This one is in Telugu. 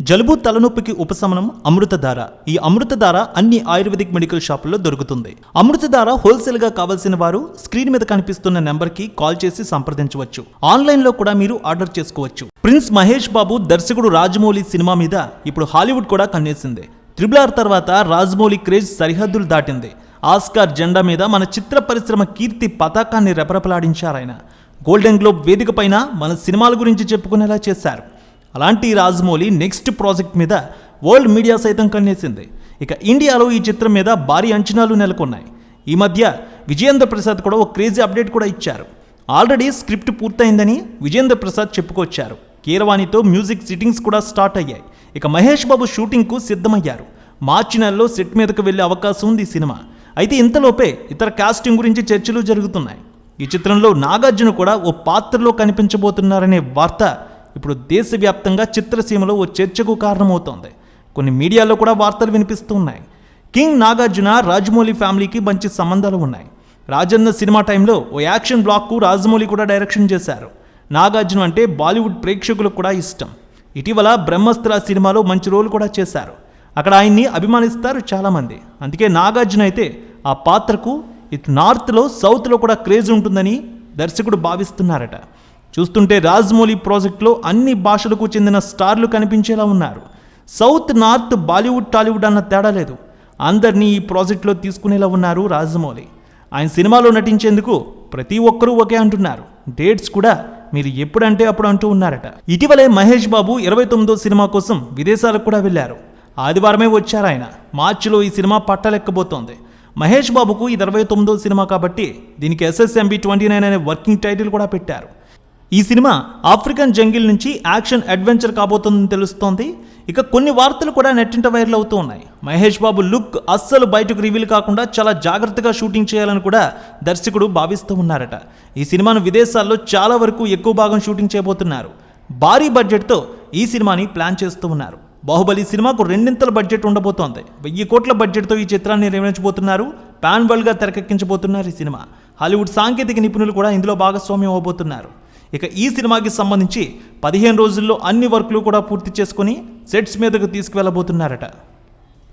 జలుబు తలనొప్పికి ఉపశమనం అమృతధార. ఈ అమృతధార అన్ని ఆయుర్వేదిక్ మెడికల్ షాపుల్లో దొరుకుతుంది. అమృతధార హోల్సేల్గా కావాల్సిన వారు స్క్రీన్ మీద కనిపిస్తున్న నెంబర్కి కాల్ చేసి సంప్రదించవచ్చు. ఆన్లైన్లో కూడా మీరు ఆర్డర్ చేసుకోవచ్చు. ప్రిన్స్ మహేష్ బాబు దర్శకుడు రాజమౌళి సినిమా మీద ఇప్పుడు హాలీవుడ్ కూడా కన్నేసింది. త్రిబుల్ ఆర్ తర్వాత రాజమౌళి క్రేజ్ సరిహద్దులు దాటింది. ఆస్కార్ జెండా మీద మన చిత్ర పరిశ్రమ కీర్తి పతాకాన్ని రెపరెపలాడించారాయన. గోల్డెన్ గ్లోబ్ వేదిక పైన మన సినిమాల గురించి చెప్పుకునేలా చేశారు. అలాంటి రాజమౌళి నెక్స్ట్ ప్రాజెక్ట్ మీద వరల్డ్ మీడియా సైతం కన్నేసింది. ఇక ఇండియాలో ఈ చిత్రం మీద భారీ అంచనాలు నెలకొన్నాయి. ఈ మధ్య విజయేంద్ర ప్రసాద్ కూడా ఒక క్రేజీ అప్డేట్ కూడా ఇచ్చారు. ఆల్రెడీ స్క్రిప్ట్ పూర్తయిందని విజేంద్ర ప్రసాద్ చెప్పుకొచ్చారు. కీరవాణితో మ్యూజిక్ సిట్టింగ్స్ కూడా స్టార్ట్ అయ్యాయి. ఇక మహేష్ బాబు షూటింగ్కు సిద్ధమయ్యారు. మార్చి నెలలో సెట్ మీదకు వెళ్ళే అవకాశం ఉంది ఈ సినిమా. అయితే ఇంతలోపే ఇతర కాస్టింగ్ గురించి చర్చలు జరుగుతున్నాయి. ఈ చిత్రంలో నాగార్జున కూడా ఓ పాత్రలో కనిపించబోతున్నారనే వార్త ఇప్పుడు దేశవ్యాప్తంగా చిత్రసీమలో ఓ చర్చకు కారణమవుతోంది. కొన్ని మీడియాలో కూడా వార్తలు వినిపిస్తూ ఉన్నాయి కింగ్ నాగార్జున రాజమౌళి ఫ్యామిలీకి మంచి సంబంధాలు ఉన్నాయి. రాజన్న సినిమా టైంలో ఓ యాక్షన్ బ్లాక్కు రాజమౌళి కూడా డైరెక్షన్ చేశారు. నాగార్జున అంటే బాలీవుడ్ ప్రేక్షకులకు కూడా ఇష్టం. ఇటీవల బ్రహ్మస్త్ర సినిమాలో మంచి రోల్ కూడా చేశారు. అక్కడ ఆయన్ని అభిమానిస్తారు చాలామంది. అందుకే నాగార్జున అయితే ఆ పాత్రకు ఇటు నార్త్లో సౌత్లో కూడా క్రేజ్ ఉంటుందని దర్శకుడు భావిస్తున్నారట. చూస్తుంటే రాజమౌళి ప్రాజెక్టులో అన్ని భాషలకు చెందిన స్టార్లు కనిపించేలా ఉన్నారు. సౌత్ నార్త్ బాలీవుడ్ టాలీవుడ్ అన్న తేడా లేదు. అందరినీ ఈ ప్రాజెక్టులో తీసుకునేలా ఉన్నారు రాజమౌళి. ఆయన సినిమాలో నటించేందుకు ప్రతి ఒక్కరూ ఒకే అంటున్నారు. డేట్స్ కూడా మీరు ఎప్పుడంటే అప్పుడు అంటూ ఉన్నారట. ఇటీవలే మహేష్ బాబు ఇరవై తొమ్మిదో సినిమా కోసం విదేశాలకు కూడా వెళ్ళారు. ఆదివారమే వచ్చారు ఆయన. మార్చిలో ఈ సినిమా పట్టలెక్కబోతోంది మహేష్ బాబుకు ఇది ఇరవై తొమ్మిదో సినిమా కాబట్టి దీనికి ఎస్ఎస్ఎంబి ట్వంటీ నైన్ అనే వర్కింగ్ టైటిల్ కూడా పెట్టారు. ఈ సినిమా ఆఫ్రికన్ జంగిల్ నుంచి యాక్షన్ అడ్వెంచర్ కాబోతుందని తెలుస్తోంది. ఇక కొన్ని వార్తలు కూడా నెట్టింట వైరల్ అవుతూ ఉన్నాయి. మహేష్ బాబు లుక్ అస్సలు బయటకు రివీల్ కాకుండా చాలా జాగ్రత్తగా షూటింగ్ చేయాలని కూడా దర్శకుడు భావిస్తూ ఉన్నారట. ఈ సినిమాను విదేశాల్లో చాలా వరకు ఎక్కువ భాగం షూటింగ్ చేయబోతున్నారు. భారీ బడ్జెట్తో ఈ సినిమాని ప్లాన్ చేస్తూ ఉన్నారు. బాహుబలి సినిమాకు రెండింతల బడ్జెట్ ఉండబోతోంది. వెయ్యి కోట్ల బడ్జెట్తో ఈ చిత్రాన్ని నిర్మించబోతున్నారు. పాన్ వరల్డ్గా తెరకెక్కించబోతున్నారు ఈ సినిమా. హాలీవుడ్ సాంకేతిక నిపుణులు కూడా ఇందులో భాగస్వామ్యం అవబోతున్నారు. ఇక ఈ సినిమాకి సంబంధించి పదిహేను రోజుల్లో అన్ని వర్క్లు కూడా పూర్తి చేసుకొని సెట్స్ మీదకు తీసుకువెళ్ళబోతున్నారట.